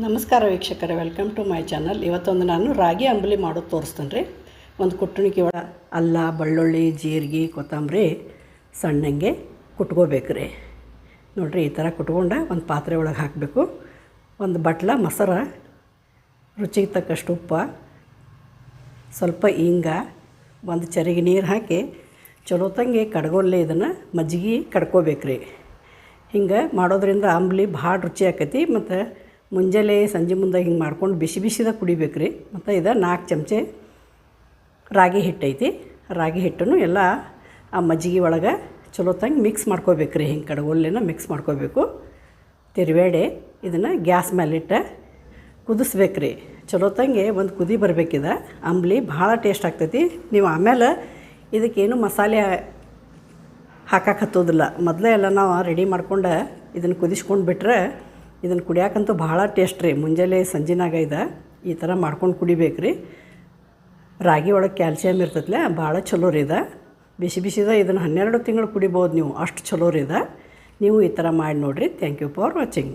ನಮಸ್ಕಾರ ವೀಕ್ಷಕರೇ welcome to my channel ಇವತ್ತೊಂದು ನಾನು ರಾಗಿ ಅಂಬಲಿ ಮಾಡೋದು ತೋರಿಸ್ತೇನೆ ರೀ. ಒಂದು ಕುಟ್ಟಣಿಕೆ ಒಳ ಅಲ್ಲ, ಬೆಳ್ಳುಳ್ಳಿ, ಜೀರಿಗೆ, ಕೊತ್ತಂಬರಿ ಸಣ್ಣಂಗೆ ಕುಟ್ಕೋಬೇಕು ರೀ. ನೋಡಿರಿ, ಈ ಥರ ಕುಟ್ಕೊಂಡು ಒಂದು ಪಾತ್ರೆ ಒಳಗೆ ಹಾಕಬೇಕು. ಒಂದು ಬಟ್ಲ, ಮೊಸರ, ರುಚಿಗೆ ತಕ್ಕಷ್ಟು ಉಪ್ಪು, ಸ್ವಲ್ಪ ಹಿಂಗ ಒಂದು ಚರಿಗೆ ನೀರು ಹಾಕಿ ಚಲೋತಂಗೆ ಕಡ್ಗೊಲ್ಲೆ ಇದನ್ನು ಮಜ್ಜಿಗೆ ಕಡ್ಕೋಬೇಕು ರೀ. ಹಿಂಗೆ ಮಾಡೋದ್ರಿಂದ ಅಂಬ್ಲಿ ಭಾಳ ರುಚಿ ಆಕೈತಿ ಮತ್ತು ಮುಂಜಾನೆ ಸಂಜೆ ಮುಂದೆ ಹಿಂಗೆ ಮಾಡ್ಕೊಂಡು ಬಿಸಿ ಬಿಸಿದಾಗ ಕುಡಿಬೇಕು ರೀ ಮತ್ತು ಇದು ನಾಲ್ಕು ಚಮಚೆ ರಾಗಿ ಹಿಟ್ಟೈತಿ. ರಾಗಿ ಹಿಟ್ಟನ್ನು ಎಲ್ಲ ಆ ಮಜ್ಜಿಗೆ ಒಳಗೆ ಚಲೋ ತಂಗೆ ಮಿಕ್ಸ್ ಮಾಡ್ಕೋಬೇಕು ರೀ ಹಿಂಗೆ ಕಡ್ಗೊಲ್ಲೆನ ಮಿಕ್ಸ್ ಮಾಡ್ಕೋಬೇಕು. ತಿರುವೇಡೆ ಇದನ್ನು ಗ್ಯಾಸ್ ಮೇಲಿಟ್ಟು ಕುದಿಸ್ಬೇಕು ರೀ ಚಲೋ ತಂಗೆ ಒಂದು ಕುದಿ ಬರಬೇಕಿದೆ ಅಂಬ್ಲಿ ಭಾಳ ಟೇಸ್ಟ್ ಆಗ್ತೈತಿ. ನೀವು ಆಮೇಲೆ ಇದಕ್ಕೇನು ಮಸಾಲೆ ಹಾಕಕ್ಕೆ ಹತ್ತೋದಿಲ್ಲ. ಮೊದಲೇ ಎಲ್ಲ ನಾವು ರೆಡಿ ಮಾಡ್ಕೊಂಡು ಇದನ್ನು ಕುದಿಸ್ಕೊಂಡು ಬಿಟ್ರೆ ಇದನ್ನು ಕುಡಿಯಾಕಂತೂ ಭಾಳ ಟೇಸ್ಟ್ ರೀ. ಮುಂಜಾನೆ ಸಂಜೆನಾಗ ಇದೆ, ಈ ಥರ ಮಾಡ್ಕೊಂಡು ಕುಡಿಬೇಕು ರೀ ರಾಗಿ ಒಳಗೆ ಕ್ಯಾಲ್ಸಿಯಮ್ ಇರ್ತೈತ್ಲೆ ಭಾಳ ಚಲೋ ರೀ ಇದೆ. ಬಿಸಿ ಬಿಸಿದ ಇದನ್ನು ಹನ್ನೆರಡು ತಿಂಗಳು ಕುಡಿಬೋದು ನೀವು, ಅಷ್ಟು ಚಲೋ ರೀ ಇದೆ. ನೀವು ಈ ಥರ ಮಾಡಿ ನೋಡಿರಿ. Thank you for watching